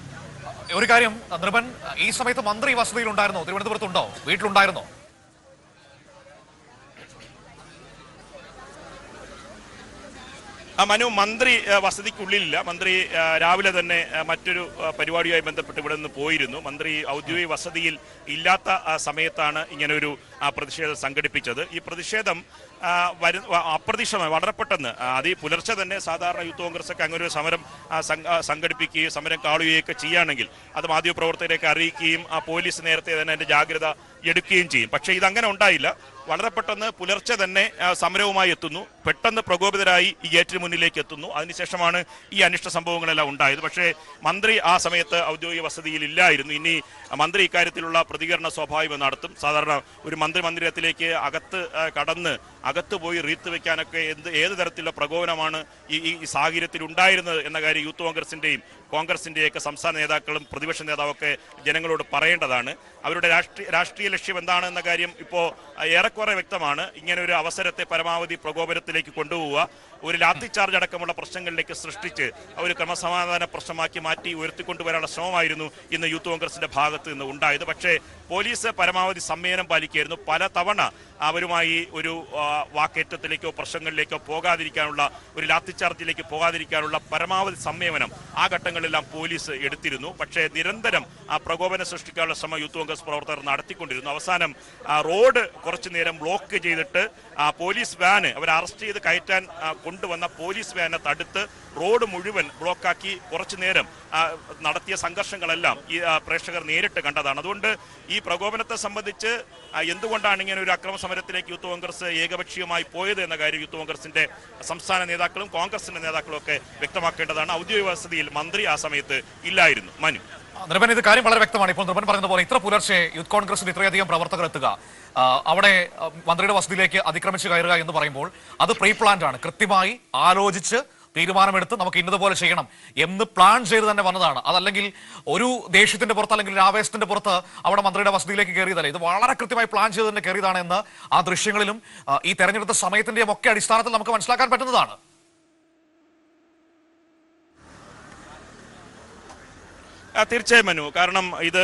ഒരു കാര്യം നൃപൻ ഈ സമയത്ത് മന്ത്രി വസതിയിൽ ഉണ്ടായിരുന്നോ? തിരുവനന്തപുരത്തുണ്ടോ വീട്ടിലുണ്ടായിരുന്നോ? മനു മന്ത്രി വസതിക്കുള്ളിലില്ല. മന്ത്രി രാവിലെ തന്നെ മറ്റൊരു പരിപാടിയുമായി ബന്ധപ്പെട്ട് ഇവിടെ നിന്ന് പോയിരുന്നു. മന്ത്രി ഔദ്യോഗിക വസതിയിൽ ഇല്ലാത്ത സമയത്താണ് ഇങ്ങനൊരു പ്രതിഷേധം സംഘടിപ്പിച്ചത്. ഈ പ്രതിഷേധം വരു അപ്രതീക്ഷിതമായി വളരെ പെട്ടെന്ന് അത് ഈ പുലർച്ചെ തന്നെ സാധാരണ യൂത്ത് കോൺഗ്രസ് ഒക്കെ അങ്ങനെ ഒരു സമരം സംഘടിപ്പിക്കുകയും സമരം കാളുകയൊക്കെ ചെയ്യുകയാണെങ്കിൽ അത് മാധ്യമപ്രവർത്തകരെയൊക്കെ അറിയിക്കുകയും ആ പോലീസ് നേരത്തെ തന്നെ അതിന്റെ ജാഗ്രത എടുക്കുകയും ചെയ്യും. പക്ഷേ ഇതങ്ങനെ ഉണ്ടായില്ല. വളരെ പെട്ടെന്ന് പുലർച്ചെ തന്നെ സമരവുമായി എത്തുന്നു. പെട്ടെന്ന് പ്രകോപിതരായി ഈ ഗേറ്റിന് മുന്നിലേക്ക് എത്തുന്നു. അതിനുശേഷമാണ് ഈ അനിഷ്ട സംഭവങ്ങളെല്ലാം ഉണ്ടായത്. പക്ഷേ മന്ത്രി ആ സമയത്ത് ഔദ്യോഗിക വസതിയിൽ ഇല്ലായിരുന്നു. ഇനി മന്ത്രി ഇക്കാര്യത്തിലുള്ള പ്രതികരണ സ്വാഭാവികം നടത്തും. സാധാരണ ഒരു മന്ത്രി മന്ദിരത്തിലേക്ക് അകത്ത് കടന്ന് അകത്ത് പോയി റീത്ത് വെക്കാനൊക്കെ എന്ത് ഏത് തരത്തിലുള്ള പ്രകോപനമാണ് ഈ ഈ സാഹചര്യത്തിൽ ഉണ്ടായിരുന്നത് എന്ന കാര്യം യൂത്ത് കോൺഗ്രസിന്റെയും കോൺഗ്രസിന്റെയൊക്കെ സംസ്ഥാന നേതാക്കളും പ്രതിപക്ഷ നേതാവൊക്കെ ജനങ്ങളോട് പറയേണ്ടതാണ്. അവരുടെ രാഷ്ട്രീയ രാഷ്ട്രീയ ലക്ഷ്യം എന്താണെന്ന കാര്യം ഇപ്പോൾ ഏറെക്കുറെ വ്യക്തമാണ്. ഇങ്ങനെ ഒരു അവസരത്തെ പരമാവധി പ്രകോപനത്തിലേക്ക് കൊണ്ടുപോവുക. ഒരു ലാത്തി ചാർജ് അടക്കമുള്ള പ്രശ്നങ്ങളിലേക്ക് സൃഷ്ടിച്ച് ഒരു ക്രമസമാധാന പ്രശ്നമാക്കി മാറ്റി ഉയർത്തിക്കൊണ്ടുവരാനുള്ള ശ്രമമായിരുന്നു ഇന്ന് യൂത്ത് കോൺഗ്രസിന്റെ ഭാഗത്ത് നിന്ന് ഉണ്ടായത്. പക്ഷേ പോലീസ് പരമാവധി സമ്മേനം പാലിക്കുകയായിരുന്നു. പല തവണ അവരുമായി ഒരു വാക്കേറ്റത്തിലേക്കോ പ്രശ്നങ്ങളിലേക്കോ പോകാതിരിക്കാനുള്ള ഒരു ലാത്തി ചാർജിലേക്ക് പോകാതിരിക്കാനുള്ള പരമാവധി സംയമനം ആ ഘട്ടങ്ങളിലെല്ലാം പോലീസ് എടുത്തിരുന്നു. പക്ഷേ നിരന്തരം ആ പ്രകോപനം സൃഷ്ടിക്കാനുള്ള ശ്രമം യൂത്ത് കോൺഗ്രസ് പ്രവർത്തകർ നടത്തിക്കൊണ്ടിരുന്നു. അവസാനം ആ, റോഡ് കുറച്ചു നേരം ബ്ലോക്ക് ചെയ്തിട്ട് പോലീസ് വാന് അവർ അറസ്റ്റ് ചെയ്ത് കയറ്റാൻ കൊണ്ടുവന്ന പോലീസ് വാനെ തടുത്ത് റോഡ് മുഴുവൻ ബ്ലോക്കാക്കി കുറച്ചു നേരം നടത്തിയ സംഘർഷങ്ങളെല്ലാം ഈ പ്രേക്ഷകർ നേരിട്ട് കണ്ടതാണ്. അതുകൊണ്ട് ഈ പ്രകോപനത്തെ സംബന്ധിച്ച് എന്തുകൊണ്ടാണ് ഇങ്ങനെ ഒരു അക്രമ സമരത്തിലേക്ക് യൂത്ത് കോൺഗ്രസ് ഏകപക്ഷീയമായി പോയത് എന്ന കാര്യം യൂത്ത് കോൺഗ്രസിന്റെ സംസ്ഥാന നേതാക്കളും കോൺഗ്രസിന്റെ നേതാക്കളും ഒക്കെ വ്യക്തമാക്കേണ്ടതാണ്. ഔദ്യോഗിക വസതിയിൽ മന്ത്രി ആ സമയത്ത് ഇല്ലായിരുന്നു. മനു. നിർബൻ ഇത് കാര്യം വളരെ വ്യക്തമാണ്. ഇപ്പോൾ നിർമ്മൻ പോലെ ഇത്ര പുലർച്ചെ യൂത്ത് കോൺഗ്രസിൽ ഇത്രയധികം പ്രവർത്തകർ എത്തുക. അവിടെ മന്ത്രിയുടെ വസതിയിലേക്ക് അതിക്രമിച്ച് കയറുക എന്ന് പറയുമ്പോൾ അത് പ്രീ പ്ലാൻഡ് ആണ്. കൃത്യമായി ആലോചിച്ച് തീരുമാനമെടുത്ത് നമുക്ക് ഇന്നതുപോലെ ചെയ്യണം എന്ന് പ്ലാൻ ചെയ്ത് തന്നെ വന്നതാണ്. അതല്ലെങ്കിൽ ഒരു ദേഷ്യത്തിന്റെ പുറത്ത് അല്ലെങ്കിൽ ഒരു ആവേശത്തിന്റെ പുറത്ത് അവിടെ മന്ത്രിയുടെ വസതിയിലേക്ക് കയറിയതല്ല? ഇത് വളരെ കൃത്യമായി പ്ലാൻ ചെയ്ത് തന്നെ കയറിയതാണ് എന്ന് ആ ദൃശ്യങ്ങളിലും ഈ തെരഞ്ഞെടുത്ത സമയത്തിന്റെയും ഒക്കെ അടിസ്ഥാനത്തിൽ നമുക്ക് മനസ്സിലാക്കാൻ പറ്റുന്നതാണ്. തീർച്ചയായും മനു. കാരണം ഇത്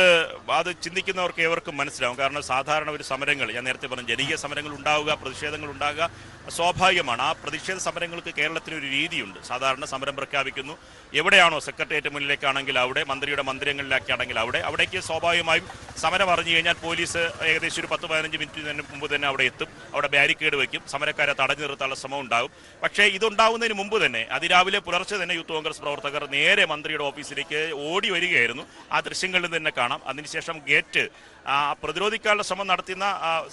അത് ചിന്തിക്കുന്നവർക്ക് ഏവർക്കും മനസ്സിലാവും. കാരണം സാധാരണ ഒരു സമരങ്ങൾ ഞാൻ നേരത്തെ പറഞ്ഞു ജനകീയ സമരങ്ങൾ ഉണ്ടാവുക പ്രതിഷേധങ്ങൾ ഉണ്ടാകുക സ്വാഭാവികമാണ്. ആ പ്രതിഷേധ സമരങ്ങൾക്ക് കേരളത്തിൽ ഒരു രീതിയുണ്ട്. സാധാരണ സമരം പ്രഖ്യാപിക്കുന്നു. എവിടെയാണോ സെക്രട്ടേറിയറ്റ് മുന്നിലേക്കാണെങ്കിൽ അവിടെ മന്ത്രിയുടെ മന്ദിരങ്ങളിലേക്കാണെങ്കിൽ അവിടെ. അവിടേക്ക് സ്വാഭാവികമായും സമരം അറിഞ്ഞു കഴിഞ്ഞാൽ പോലീസ് ഏകദേശം ഒരു പത്ത് പതിനഞ്ച് തന്നെ മുമ്പ് തന്നെ അവിടെ എത്തും. അവിടെ ബാരിക്കേഡ് വയ്ക്കും. സമരക്കാരെ തടഞ്ഞു നിർത്താനുള്ള ശ്രമം ഉണ്ടാകും. പക്ഷേ ഇതുണ്ടാവുന്നതിന് മുമ്പ് തന്നെ അതിരാവിലെ പുലർച്ചെ തന്നെ യൂത്ത് കോൺഗ്രസ് പ്രവർത്തകർ നേരെ മന്ത്രിയുടെ ഓഫീസിലേക്ക് ഓടി വരികയായിരുന്നു. ആ ദൃശ്യങ്ങളിൽ തന്നെ കാണാം. അതിനുശേഷം ഗേറ്റ് പ്രതിരോധിക്കാനുള്ള ശ്രമം നടത്തുന്ന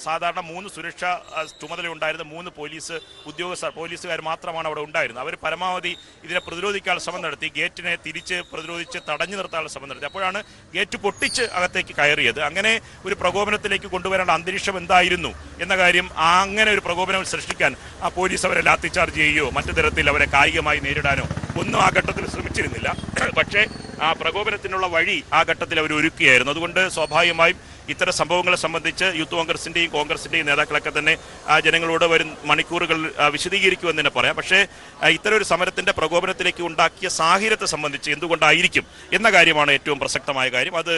സാധാരണ മൂന്ന് സുരക്ഷാ ചുമതല ചുമതലയുണ്ടായിരുന്ന മൂന്ന് പോലീസ് ഉദ്യോഗസ്ഥർ പോലീസുകാർ മാത്രമാണ് അവിടെ ഉണ്ടായിരുന്നത്. അവർ പരമാവധി ഇതിനെ പ്രതിരോധിക്കാനുള്ള ശ്രമം നടത്തി ഗേറ്റിനെ തിരിച്ച് പ്രതിരോധിച്ച് തടഞ്ഞു നിർത്താനുള്ള ശ്രമം നടത്തി. അപ്പോഴാണ് ഗേറ്റ് പൊട്ടിച്ച് അകത്തേക്ക് കയറിയത്. അങ്ങനെ ഒരു പ്രകോപനത്തിലേക്ക് കൊണ്ടുവരേണ്ട അന്തരീക്ഷം എന്തായിരുന്നു എന്ന കാര്യം അങ്ങനെ ഒരു പ്രകോപനം സൃഷ്ടിക്കാൻ ആ പോലീസ് അവരെ ലാത്തിച്ചാർജ് ചെയ്യുകയോ മറ്റു തരത്തിൽ അവരെ കായികമായി നേരിടാനോ ഒന്നും ആ ഘട്ടത്തിൽ ശ്രമിച്ചിരുന്നില്ല. [clears throat] പക്ഷേ ആ പ്രകോപനത്തിനുള്ള വഴി ആ ഘട്ടത്തിൽ അവർ ഒരുക്കുകയായിരുന്നു. അതുകൊണ്ട് സ്വാഭാവികമായും ഇത്തരം സംഭവങ്ങളെ സംബന്ധിച്ച് യൂത്ത് കോൺഗ്രസിന്റെയും കോൺഗ്രസിന്റെയും നേതാക്കളൊക്കെ തന്നെ ആ, ജനങ്ങളോട് വരും മണിക്കൂറുകൾ വിശദീകരിക്കുമെന്ന് തന്നെ പറയാം. പക്ഷേ ഇത്തരം ഒരു സമരത്തിന്റെ പ്രകോപനത്തിലേക്ക് ഉണ്ടാക്കിയ സാഹചര്യത്തെ സംബന്ധിച്ച് എന്തുകൊണ്ടായിരിക്കും എന്ന കാര്യമാണ് ഏറ്റവും പ്രസക്തമായ കാര്യം. അത്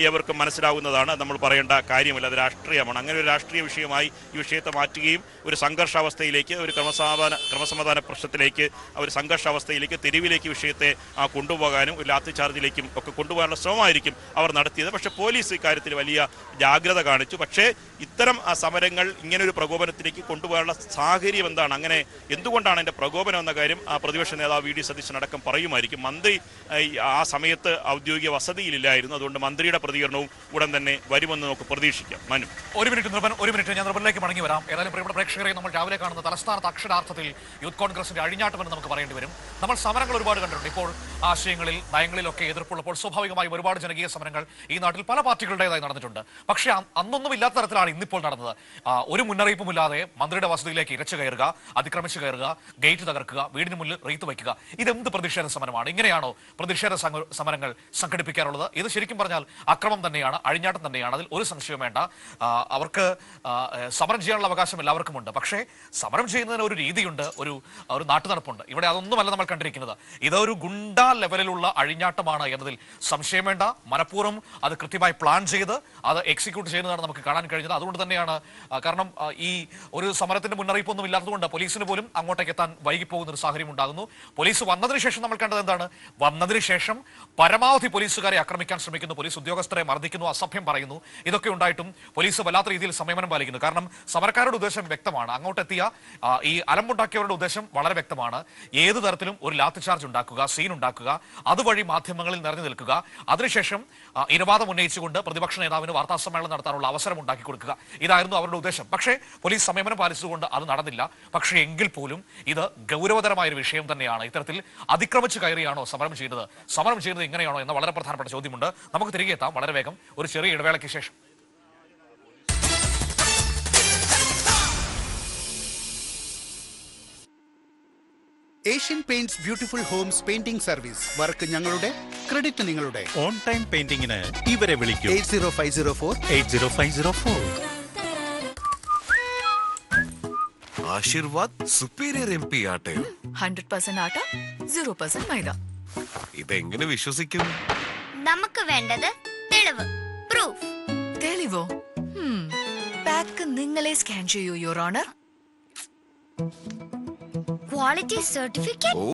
എവർക്കും മനസ്സിലാവുന്നതാണ്. നമ്മൾ പറയേണ്ട കാര്യമല്ല. അത് രാഷ്ട്രീയമാണ്. അങ്ങനെ ഒരു രാഷ്ട്രീയ വിഷയമായി ഈ വിഷയത്തെ മാറ്റുകയും ഒരു സംഘർഷാവസ്ഥയിലേക്ക് ഒരു ക്രമസമാധാന ക്രമസമാധാന പ്രശ്നത്തിലേക്ക് ഒരു സംഘർഷാവസ്ഥയിലേക്ക് തെരുവിലേക്ക് വിഷയത്തെ കൊണ്ടുപോകാനും ഒരു ലാത്തി ചാർജിലേക്കും ഒക്കെ കൊണ്ടുപോകാനുള്ള ശ്രമമായിരിക്കും അവർ നടത്തിയത്. പക്ഷേ പോലീസ് ഇക്കാര്യത്തിൽ വലിയ ജാഗ്രത കാണിച്ചു. പക്ഷേ ഇത്തരം സമരങ്ങൾ ഇങ്ങനെ ഒരു പ്രകോപനത്തിലേക്ക് കൊണ്ടുപോകാനുള്ള സാഹചര്യം എന്താണ്? അങ്ങനെ എന്തുകൊണ്ടാണ് അതിന്റെ പ്രകോപനം എന്ന കാര്യം പ്രതിപക്ഷ നേതാവ് വി ഡി സതീശൻ അടക്കം പറയുമായിരിക്കും. മന്ത്രി ആ സമയത്ത് ഔദ്യോഗിക വസതിയിലില്ലായിരുന്നു. അതുകൊണ്ട് മന്ത്രിയുടെ പ്രതികരണവും ഉടൻ തന്നെ വരുമെന്ന് നമുക്ക് പ്രതീക്ഷിക്കാം. മനു. ഒരു മിനിറ്റ് നിർബൻ ഒരു മിനിറ്റ് ഞാൻ നിർബനിലേക്ക് മടങ്ങി വരാം. ഏതായാലും പ്രിയപ്പെട്ട പ്രേക്ഷകരെ നമ്മൾ രാവിലെ കാണുന്ന തലസ്ഥാനത്ത് അക്ഷരാർത്ഥത്തിൽ യൂത്ത് കോൺഗ്രസിന്റെ അഴിഞ്ഞാട്ടമെന്ന് നമുക്ക് പറയേണ്ടി വരും. നമ്മൾ സമരങ്ങൾ ഒരുപാട് കണ്ടിട്ടുണ്ട്. ഇപ്പോൾ ആശയങ്ങളിൽ നയങ്ങളിലൊക്കെ എതിർപ്പുള്ളപ്പോൾ സ്വാഭാവികമായും ഒരുപാട് ജനകീയ സമരങ്ങൾ ഈ നാട്ടിൽ പല പാർട്ടികളുടേതായി നടന്നിട്ടുണ്ട്. പക്ഷേ അന്നൊന്നും ഇല്ലാത്ത തരത്തിലാണ് ഇന്നിപ്പോൾ നടന്നത്. ഒരു മുന്നറിയിപ്പുമില്ലാതെ മന്ത്രിയുടെ വസതിയിലേക്ക് ഇരച്ചു കയറുക അതിക്രമിച്ചു കയറുക ഗേറ്റ് തകർക്കുക വീടിന് മുന്നിൽ റീത്ത് വയ്ക്കുക ഇതെന്ത് പ്രതിഷേധ സമരമാണ്? ഇങ്ങനെയാണോ പ്രതിഷേധ സമരങ്ങൾ സംഘടിപ്പിക്കാറുള്ളത്? ഇത് ശരിക്കും പറഞ്ഞാൽ അക്രമം തന്നെയാണ് അഴിഞ്ഞാട്ടം തന്നെയാണ്. അതിൽ ഒരു സംശയവും വേണ്ട. അവർക്ക് സമരം ചെയ്യാനുള്ള അവകാശം എല്ലാവർക്കും ഉണ്ട് പക്ഷേ സമരം ചെയ്യുന്നതിന് ഒരു രീതിയുണ്ട് ഒരു ഒരു നാട്ടുനടപ്പുണ്ട്. ഇവിടെ അതൊന്നുമല്ല നമ്മൾ കണ്ടിരിക്കുന്നത്. ഇതൊരു ഗുണ്ട ലെവലിലുള്ള അഴിഞ്ഞാട്ടമാണ് എന്നതിൽ സംശയം വേണ്ട. മനഃപൂർവം അത് കൃത്യമായി പ്ലാൻ ചെയ്ത് അത് എക്സിക്യൂട്ട് ചെയ്യുന്നതാണ് നമുക്ക് കാണാൻ കഴിഞ്ഞത്. അതുകൊണ്ട് തന്നെയാണ് കാരണം ഈ ഒരു സമരത്തിന്റെ മുന്നറിയിപ്പൊന്നും ഇല്ലാത്തതുകൊണ്ട് പോലീസിന് പോലും അങ്ങോട്ടേക്ക് എത്താൻ വൈകിപ്പോകുന്ന ഒരു സാഹചര്യം ഉണ്ടാകുന്നു. പോലീസ് വന്നതിന് ശേഷം നമ്മൾ കണ്ടത് എന്താണ്? വന്നതിന് ശേഷം പരമാവധി പോലീസുകാരെ ആക്രമിക്കാൻ ശ്രമിക്കുന്നു. പോലീസ് ഉദ്യോഗസ്ഥരെ മർദ്ദിക്കുന്നു അസഭ്യം പറയുന്നു. ഇതൊക്കെ ഉണ്ടായിട്ടും പോലീസ് വല്ലാത്ത രീതിയിൽ സംയമനം പാലിക്കുന്നു. കാരണം സമരക്കാരുടെ ഉദ്ദേശം വ്യക്തമാണ്. അങ്ങോട്ടെത്തിയ ഈ അലമ്പുണ്ടാക്കിയവരുടെ ഉദ്ദേശം വളരെ വ്യക്തമാണ്. ഏത് തരത്തിലും ഒരു ലാത്തി ചാർജ് ഉണ്ടാക്കുക സീൻ ഉണ്ടാക്കുക അതുവഴി മാധ്യമങ്ങളിൽ നിറഞ്ഞു നിൽക്കുക. അതിനുശേഷം ഇരവാദം ഉന്നയിച്ചുകൊണ്ട് പ്രതിപക്ഷ നേതാവിന് വാർത്താ സമ്മേളനം നടത്താനുള്ള അവസരം ഉണ്ടാക്കി കൊടുക്കുക. ഇതായിരുന്നു അവരുടെ ഉദ്ദേശം. പക്ഷേ പോലീസ് സംയമനം പാലിച്ചുകൊണ്ട് അത് നടന്നില്ല. പക്ഷേ എങ്കിൽ പോലും ഇത് ഗൗരവതരമായ ഒരു വിഷയം തന്നെയാണ്. ഇത്തരത്തിൽ അതിക്രമിച്ച് കയറിയാണോ സമരം ചെയ്യുന്നത് സമരം ചെയ്യുന്നത് ഇങ്ങനെയാണോ എന്ന വളരെ പ്രധാനപ്പെട്ട ചോദ്യമുണ്ട്. നമുക്ക് തിരികെ എത്താം. വളരെ വേഗം. ഒരു ചെറിയ ഇടവേളയ്ക്ക് ശേഷം. Asian Paints beautiful homes painting service work ഞങ്ങളുടെ ക്രെഡിറ്റ് നിങ്ങളുടെ. ഓൺ ടൈം പെയിന്റിംഗിന് ഇവരെ വിളിക്കൂ. Eight zero five zero four. Eight zero five zero four. Aashirvaad superior M P ആട്ടയോ hundred percent atta zero percent maida. ഇതെങ്ങനെ വിശ്വസിക്കും? നമുക്ക് വേണ്ടത് തെളിവ് പ്രൂഫ് തെളിവോ? പാക്ക് നിങ്ങളെ സ്കാൻ ചെയ്യൂ യുവർ ഓണർ quality certificate?